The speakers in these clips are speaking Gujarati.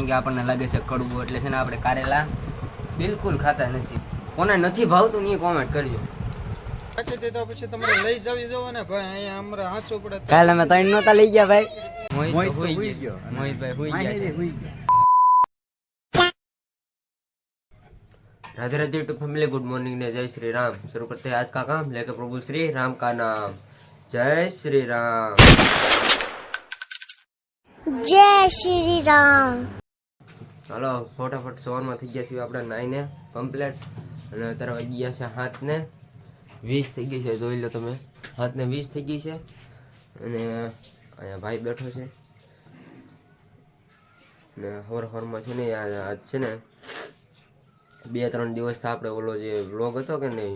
કેમ કે આપણને લાગે છે કડવું એટલે છે ને આપણે કારેલા બિલકુલ ખાતા નથી કોને નથી ભાવતું ને એ કોમેન્ટ કરજો બાકી તે તો પછી તમારે લઈ જવી જોવો ને ભાઈ અહીંયા અમારે હાંચવું પડે તો. કાલે અમે ત્રણ નહોતા લઈ ગયા ભાઈ મોહિત મોહિત તો તો હુઈ હુઈ ગયો ગયો. મોહિતભાઈ હુઈ ગયા છે હુઈ ગયા. Radhe Radhe YouTube family good morning ने जय श्री राम शुरू करते हैं आज का काम लेकर प्रभु श्री राम का नाम जय श्री राम જય શ્રી રામ ચાલો ફટાફટ સવારમાં થઈ ગયા છીએ આપણે નાઈને કમ્પ્લેટ અને અત્યારે વાગી ગયા છે હાથને વીસ થઈ ગઈ છે, જોઈ લો તમે. હાથને વીસ થઈ ગઈ છે. અને અહીંયા ભાઈ બેઠો છે. ને હવાર હવારમાં છે ને આજ છે ને બે ત્રણ દિવસથી આપણે ઓલો જે વ્લોગ હતો કે નહીં,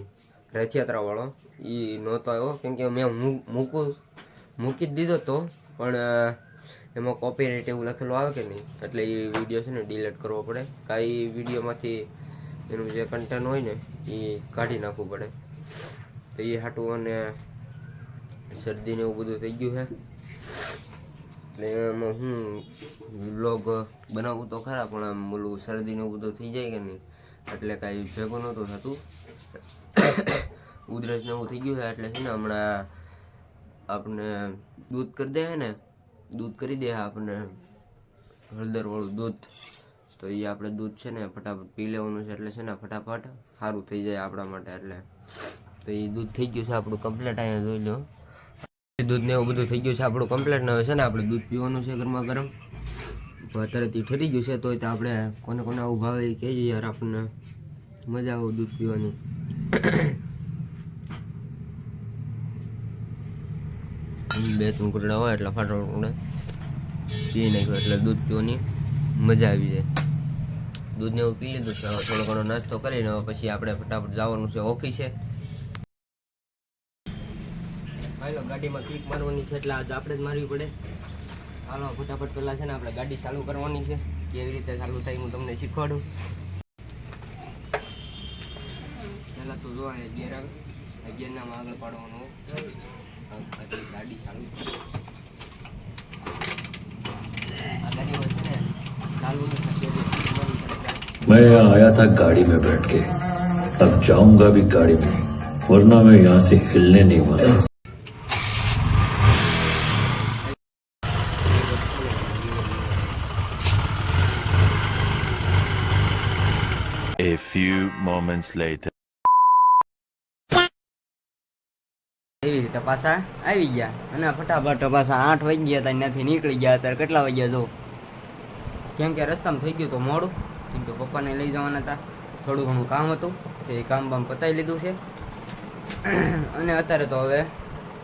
રથયાત્રાવાળો એ નહોતો આવ્યો. કેમ કે મેં મૂકું મૂકી જ દીધો તો, પણ એમાં કોપીરાઇટ એવું લખેલું આવે કે નહીં? એટલે એ વીડિયો છે ને ડિલીટ કરવો પડે. કાંઈ વિડીયોમાંથી એનું જે કન્ટેન્ટ હોય ને, એ કાઢી નાખવું પડે. તો એ હાટું અને શરદી ને એવું બધું થઈ ગયું છે. એટલે એમાં હું વ્લોગ બનાવું તો ખરા, પણ આમ ઓલું શરદી ને એવું બધું થઈ જાય કે નહીં? એટલે કાંઈ ભેગું નહોતું થતું. ઉધરસ ને એવું થઈ ગયું છે, એટલે છે ને હમણાં આપણે દૂધ કરી દે ને દૂધ કરી દે આપણને હળદરવાળું દૂધ. તો એ આપણે દૂધ છે ને ફટાફટ પી લેવાનું છે એટલે છે ને ફટાફટ સારું થઈ જાય આપણા માટે એટલે. તો એ દૂધ થઈ ગયું છે આપણું કમ્પ્લેટ અહીંયા જોઈ લો. દૂધ ને એવું બધું થઈ ગયું છે આપણું કમ્પ્લેટ હવે છે ને આપણે દૂધ પીવાનું છે ગરમા ગરમ. તો અત્યારે તે ઠરી ગયું છે તો આપણે કોને કોને આવું ભાવે એ કહેજે યાર આપણને. મજા આવે દૂધ પીવાની. બે ત્રણ કૂટડા હોય એટલે ફાટો પી નાખ્યો એટલે દૂધ પીવાની મજા આવી જાય. દૂધને એવું પી લીધું છે થોડો ઘણો નાસ્તો કરીને પછી આપણે ફટાફટ જવાનું છે ઓફિસે. હાલો, ગાડીમાં ક્લિક મારવાની છે એટલે આજે આપણે જ મારવી પડે. હાલો, ફટાફટ પહેલાં છે ને આપણે ગાડી ચાલુ કરવાની છે. કેવી રીતે ચાલુ થાય હું તમને શીખવાડું. પહેલાં તો જો આવે, આ આગળ પાડવાનું. ગાડી ચાલુ આ ગાડીમાં છે ને ચાલુ નથી થતી એટલે બંધ કરી દે. मैं यहाँ आया था गाड़ी में बैठ के अब जाऊंगा भी गाड़ी में वरना मैं यहाँ से हिलने नहीं वाला A few moments later. એવી રીતે પાછા આવી ગયા. અને ફટાફટ પાછા આઠ વાગી ગયા હતા ત્યાંથી નીકળી ગયા. અત્યારે કેટલા વાગ્યા જો? કેમ કે રસ્તામાં થઈ ગયું તો મોડું. કેમ કે પપ્પાને લઈ જવાના હતા થોડું ઘણું કામ હતું, તો એ કામ બામ પતાવી લીધું છે. અને અત્યારે તો હવે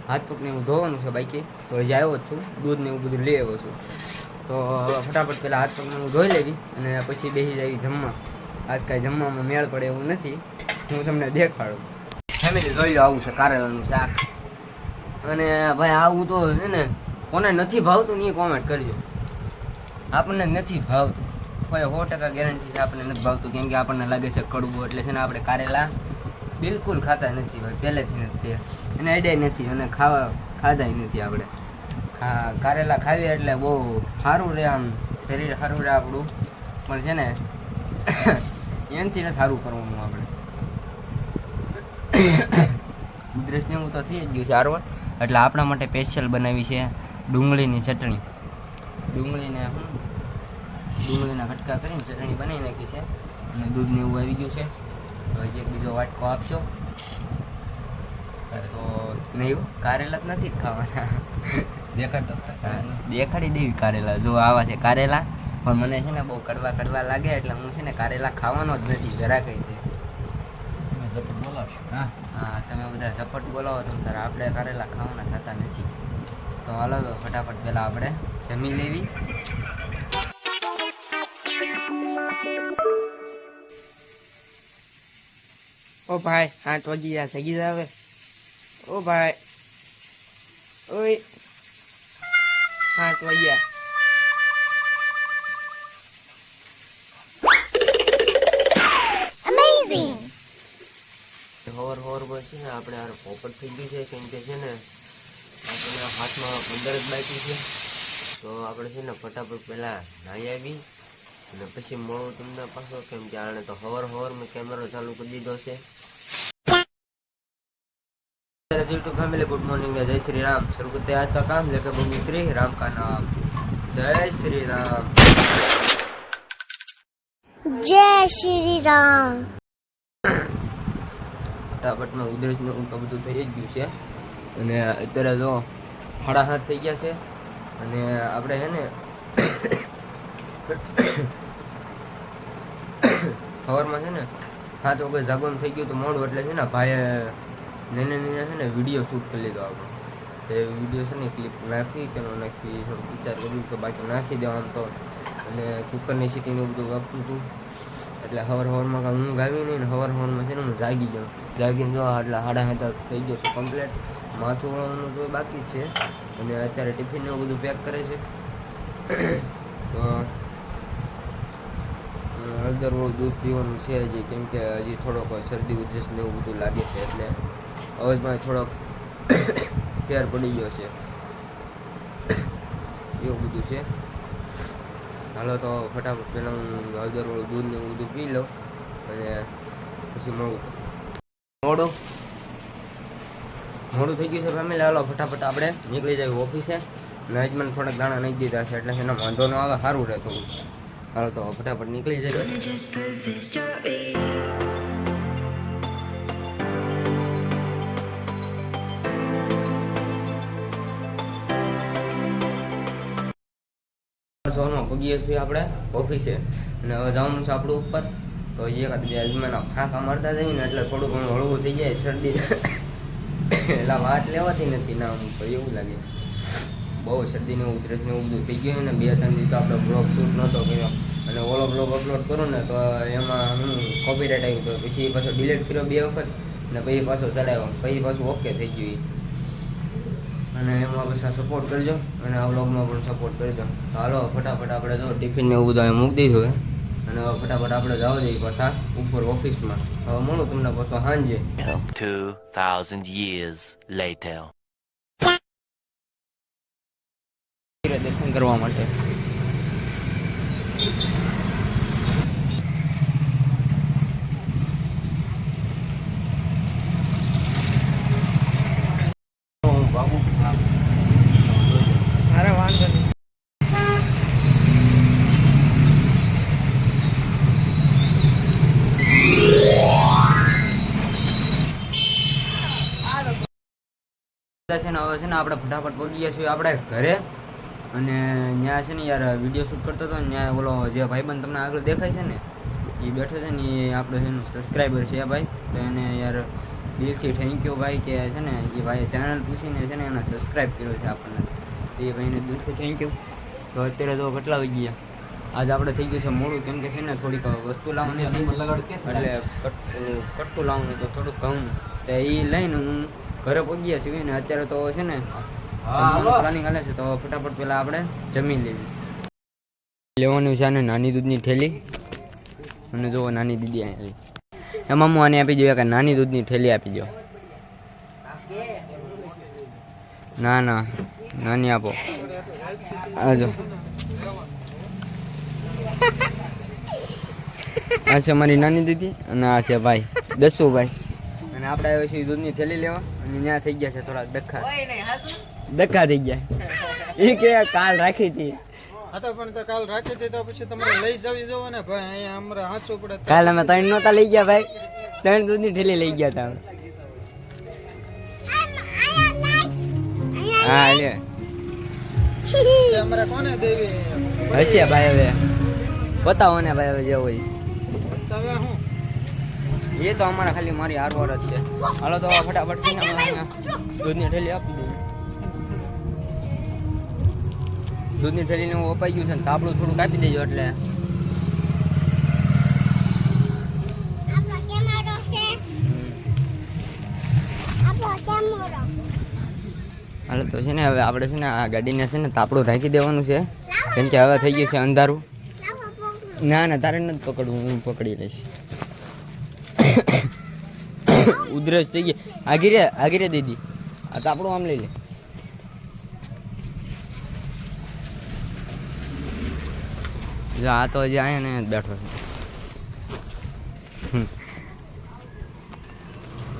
હાથ પગને એવું ધોવાનું છે બાઈકે તો હજી આવ્યો જ છું. દૂધ ને એવું બધું લઈ આવ્યો છું. તો ફટાફટ પહેલાં હાથ પગને હું ધોઈ લેવી અને પછી બેસી જાય જમવા. આજ કાંઈ જમવામાં મેળ પડે એવું નથી. હું તમને દેખાડું. ફેમિલી જોઈ લો આવું છે, કારેલાનું શાક. અને ભાઈ આવું તો છે ને, કોને નથી ભાવતું ને એ કોમેન્ટ કરજો. આપણને નથી ભાવતું. કોઈ સો ટકા ગેરંટી છે, આપણને નથી ભાવતું. કેમ કે આપણને લાગે છે કડવું, એટલે છે ને આપણે કારેલા બિલકુલ ખાતા નથી ભાઈ, પહેલેથી નથી એને અડાય નથી અને ખાવા ખાધાય નથી આપણે. કારેલા ખાવીએ એટલે બહુ સારું રહે આમ, શરીર સારું રહે આપણું. પણ છે ને, એનાથી નથી સારું કરવાનું આપણે. ઉધરસ હું એવું તો થઈ જ ગયું છે આરવણ એટલે આપણા માટે સ્પેશિયલ બનાવી છે ડુંગળીની ચટણી. ડુંગળીને હું ડુંગળીના કટકા કરીને ચટણી બનાવી નાખી છે. અને દૂધને એવું આવી ગયું છે. હજી એક બીજો વાટકો આપશો તો નહીં કારેલા જ નથી જ ખાવાના. દેખાડતો દેખાડી દેવી કારેલા. જો આવા છે કારેલા પણ મને છે ને બહુ કડવા કડવા લાગે એટલે હું છે ને કારેલા ખાવાનો જ નથી જરા કહી દે હા. હા તમે બધા ઝપટ બોલાવો તમે તારે આપણે કારેલા ખાવાના થતા નથી. તો હાલો ફટાફટ પહેલાં આપણે જમી લેવી. ઓ ભાઈ આઠ વાગી ગયા જ આવે. ઓ ભાઈ ઓય. આઠ વાગ્યા હોર હોર બસ છે ને આપણે આ પોપટ થઈ ગયું છે કેમ કે છે ને આપણે હાથમાં અંદર જ બાકી છે તો આપણે છે ને ફટાફટ પહેલાં નાહી આવી અને પછી મળું તમને પાછો કેમ કે આણે તો હવર હવર મેં કેમેરો ચાલુ કરી દીધો છે યુટ્યુબ ફેમિલી ગુડ મોર્નિંग જય શ્રી રામ શરૂ કરતે આજ કા કામ લેકે બબુ શ્રી રામ કા નામ જય શ્રી રામ જય શ્રી રામ ફટાફટમાં ઉધરસનું ઊંઘ બધું થઈ જ ગયું છે. અને અત્યારે જો સાડા હાથ થઈ ગયા છે. અને આપણે છે ને સવારમાં છે ને સાત વખત જાગવાનું થઈ ગયું તો મોડું, એટલે છે ને ભાઈએ નાના નાના છે ને વીડિયો શૂટ કરી લીધો આપણો. એ વીડિયો છે ને ક્લિપ નાખવી કે ન નાખવી થોડુંક વિચાર કર્યું કે બાકી નાખી દો આમ તો. અને કુકરની સીટીને બધું વાગતું હતું. એટલે હવાર હવરમાં કાંઈ ઊંઘ આવી નહીં ને હવર હવરમાં છે ને હું જાગી ગયો. જાગીને જો એટલે સાડા સાત થઈ ગયો છે કમ્પ્લેટ માથું વળવાનું તો બાકી છે. અને અત્યારે ટિફિન એવું બધું પેક કરે છે. તો હળદર વાળું દૂધ પીવાનું છે હજી, કેમ કે હજી થોડોક શરદી ઉધરસ ને એવું બધું લાગે છે એટલે અવાજમાં થોડોક ફેર પડી ગયો છે. એવું બધું છે. હાલો તો ફટાફટ પહેલાં હું હળદર વાળું દૂધ ને એવું બધું પી લઉં અને પછી મળું. મોડું. મોડું થઈ ગયું છે ફેમિલી હાલો ફટાફટ આપણે નીકળી જાય ઓફિસે અને થોડાક દાણા નહીં દીધા છે એટલે એનો વાંધો ન આવે સારું રહે થોડું. હાલો તો ફટાફટ નીકળી જાય સોલમાં પગીએ છીએ આપણે ઓફિસે અને હવે જવાનું છે આપણું ઉપર. તો એકાદ બે અજમાના ફાંકા મારતા જઈએ ને એટલે થોડું ઘણું હળવું થઈ જાય, શરદી. એટલે વાત લેવાતી નથી ના તો એવું લાગે. બહુ શરદી ને ઉધરસ ને બધું થઈ ગયું ને, બે, ત્રણ દિવસ આપણે બ્લોગ શૂટ નહોતો કર્યો. અને ઓલો બ્લોગ અપલોડ કરું ને, તો એમાં હું કોપીરાઇટ આવ્યું તો પછી પાછો ડિલીટ કર્યો બે વખત ને પછી પાછો ચડાવ્યો પછી પાછું ઓકે થઈ ગયું અને એમાં પછી સપોર્ટ કરજો અને આ વ્લોગમાં પણ સપોર્ટ કરજો. હાલો, ફટાફટ આપણે જો ટિફિન ને એવું બધું મૂકી દઈશું અને ફટાફટ આપણે જવા જઈએ પાછા ઉપર ઓફિસમાં. હવે મળું તમને પાછો સાંજે. 2,000 years later. દર્શન કરવા માટે. હવે છે ને આપણે ફટાફટ પહોંચી ગયા છીએ આપણે ઘરે. અને ત્યાં છે ને યાર વીડિયો શૂટ કરતો હતો ત્યાં ઓલો જે ભાઈબંધ તમને આગળ દેખાય છે ને એ બેઠો છે ને એ આપણો છે ને સબસ્ક્રાઈબર છે ભાઈ. તો એને યાર દિલથી થેન્ક યુ ભાઈ કે છે ને એ ભાઈએ ચેનલ પૂછીને છે ને એને સબસ્ક્રાઈબ કર્યો છે આપણને. તો એ ભાઈને દિલથી થેન્ક યુ તો અત્યારે તો કેટલા વાગી ગયા? આજ આપણે થઈ ગયું છે મોડું કેમ કે છે ને થોડીક વસ્તુ લાવવાની એટલે કટ- કટ્ટું લાવવાનું તો થોડુંક કહું તો એ લઈને હું ઘરે પહોંચ્યા છીએ ને અત્યારે તો છે ને પ્લાનિંગ હાલે. છે તો ફટાફટ પહેલાં આપણે જમી લેવી લેવાનું છે ને નાની દૂધની થેલી. અને જો નાની દીદી આવી એમાં હું આને આપી દઉં કે નાની દૂધની થેલી આપી દો ના ના નાની આપો. આ જો. આ છે મારી નાની દીદી અને આ છે ભાઈ દસુ ભાઈ અને આપણે આવ્યા છીએ દૂધની થેલી લેવા. અને ત્યાં થઈ ગયા છે થોડા ડખા ડખા થઈ ગયા. એ કે કાલ રાખી હતી. હા તો પણ તો કાલ રાખી હતી તો પછી તમારે લઈ જવી જોવો ને ભાઈ અહીંયા અમારે હાંચવું પડે. કાલ અમે ત્રણ નહોતા લઈ ગયા ભાઈ. ત્રણ દૂધની થેલી લઈ ગયા હતા હા લે. અમારે કોને દેવી? હશે ભાઈ હવે. બતાવો ને ભાઈ હવે જે હોય. હું? એ તો અમારા ખાલી મારી હારવાર જ છે. હાલો તો ફટાફટ દૂધની ઠેલી આપી દઈએ. દૂધની ઠેલીને હું અપાઈ ગયું છે ને તાપડું થોડું કાપી દેજો એટલે. હાલો તો છે ને હવે આપણે છે ને આ ગાડીને છે ને તાપડું રાખી દેવાનું છે. કેમ કે હવે થઈ ગયું છે અંધારું. ના ના તારે નથી પકડવું હું પકડી લઈશ. ઉધરસ થઈ ગઈ. આગીરે આગીરે દીદી. આ તાપડું આમ લઈ લે. આ તો હજી અહીંયા ને બેઠો છે.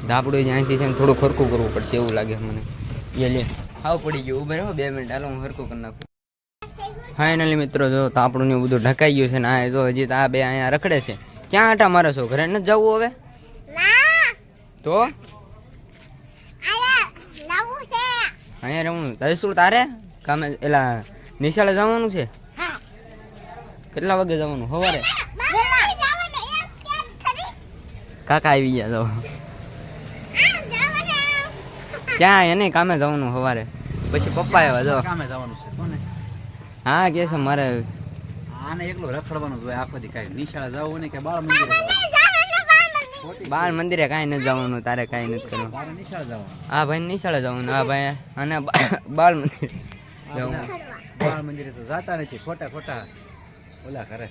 ધાપડું અહીંથી છે ને થોડું ખરખું કરવું પડશે એવું લાગે મને. એ લે. હાવ પડી ગયું. ઉભે રહો, બે મિનિટ. હાલો, હું હરખું કરી નાખું. ફાઇનલી મિત્રો, જો તાપડું ને બધું ઢકાઈ ગયું છે ને આ જો હજી તો આ બે અહીંયા રખડે છે. ક્યાં આટા મારે છો? ઘરે નથી જવું હવે? તો? આયા લાવું છે. અહીંયા રમવું તારે શું તારે? કામે એલા નિશાળે જવાનું છે? કેટલા વાગે જવાનું? સવારે? કાકા આવી ગયા તો. ક્યાં? એને કામે જવાનું સવારે. પછી પપ્પા આવ્યા જો કામે જવાનું છે. હા કે છે મારે આને એકલો રખડવાનું જોઈએ આખો દી કાંઈ નિશાળે જવું ને કે બાળ મંદિર બાળ મંદિરે કાંઈ નથી જવાનું તારે કાંઈ નથી કરવાનું. જવાનું. આ ભાઈ નિશાળા જવાનું. હા ભાઈ અને બાળ મંદિર જવાનું. બાળ મંદિરે તો જાતા નથી ખોટા ખોટા ઓલા કરે.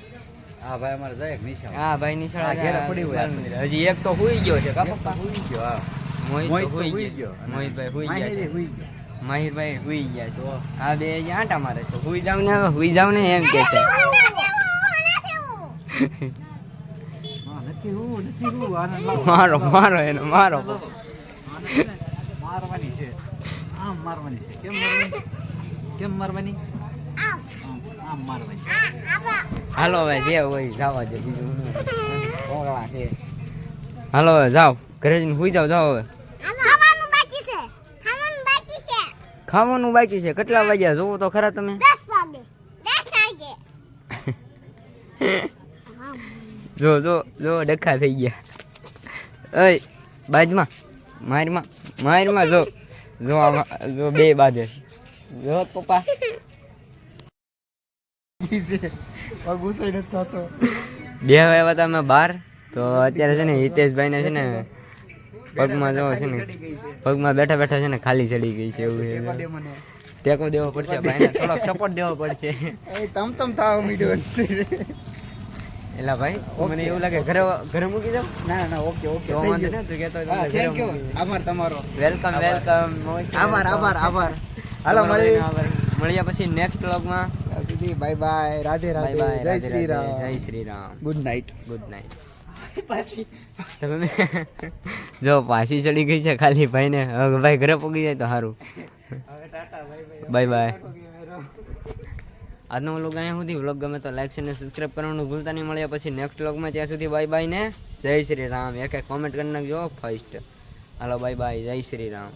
હા ભાઈ અમારે જાય નિશાળે. હા ભાઈ નિશાળે ઘેર પડી હોય હજી એક તો હુઈ ગયો છે કા પપ્પા? હુઈ ગયો હા. મોહિત હુઈ ગયો. ગયો. મોહિતભાઈ હુઈ ગયા છે. હુઈ ગયો. માહિરભાઈ હુઈ ગયા છો આ બે આંટા મારે છે. હુઈ જાવ ને હવે હુઈ જાવ ને એમ કે છે. મારો મારો એનો મારો. મારવાની છે. આમ મારવાની છે. કેમ મારવાની? કેમ મારવાની? આમ આમ મારવાની હાલો હવે જે હોય જવા દે બીજું. ઓગળા છે. હાલો હવે જાઓ. ઘરે જઈને હુઈ જાવ જાઓ હવે ખાવાનું બાકી છે ખાવાનું બાકી છે ખાવાનું બાકી છે. કેટલા વાગ્યા? જોવો તો ખરા તમે. જો જો જો ડખા થઈ ગયા. અય બાજમાં મારમાં મારમાં જો જો આમાં જો બે બાજે. જો પપ્પા. ગુસ્સો નથી થતો. બે આવ્યા હતા અમે બહાર. તો અત્યારે છે ને હિતેશભાઈને છે ને પગમાં જો છે ને પગમાં બેઠા બેઠા છે ને ખાલી ચડી ગઈ છે એવું છે. ટેકો દેવો પડશે ભાઈને થોડોક સપોર્ટ દેવો પડશે. એ તમ તમ થાવ મીડો એલા ભાઈ મને એવું લાગે ઘરે ઘરે મૂકી દઉં? ના ના ઓકે ઓકે વાંધો નહીં, તું કહેતો થેન્ક યુ આભાર તમારો. વેલકમ વેલકમ આભાર આભાર આભાર. હાલો મળી. મળ્યા પછી નેક્સ્ટ વ્લોગમાં બાય બાય રાધે રાધે. જય શ્રી રામ જય Shri Ram good night good night તમે જો પાછી ચડી ગઈ છે ખાલી ભાઈને. હવે ભાઈ ઘરે પગી જાય તો સારું બાય બાય આજનો વ્લોગ અહીંયા સુધી. વ્લોગ ગમે તો લાઈક અને સબસ્ક્રાઈબ કરવાનું ભૂલતા નહીં. મળ્યા પછી નેક્સ્ટ વ્લોગમાં ત્યાં સુધી બાય બાય ને. જય શ્રી રામ. એક એક કોમેન્ટ કરી નાખજો. ફર્સ્ટ હાલો બાય બાય જય શ્રી રામ.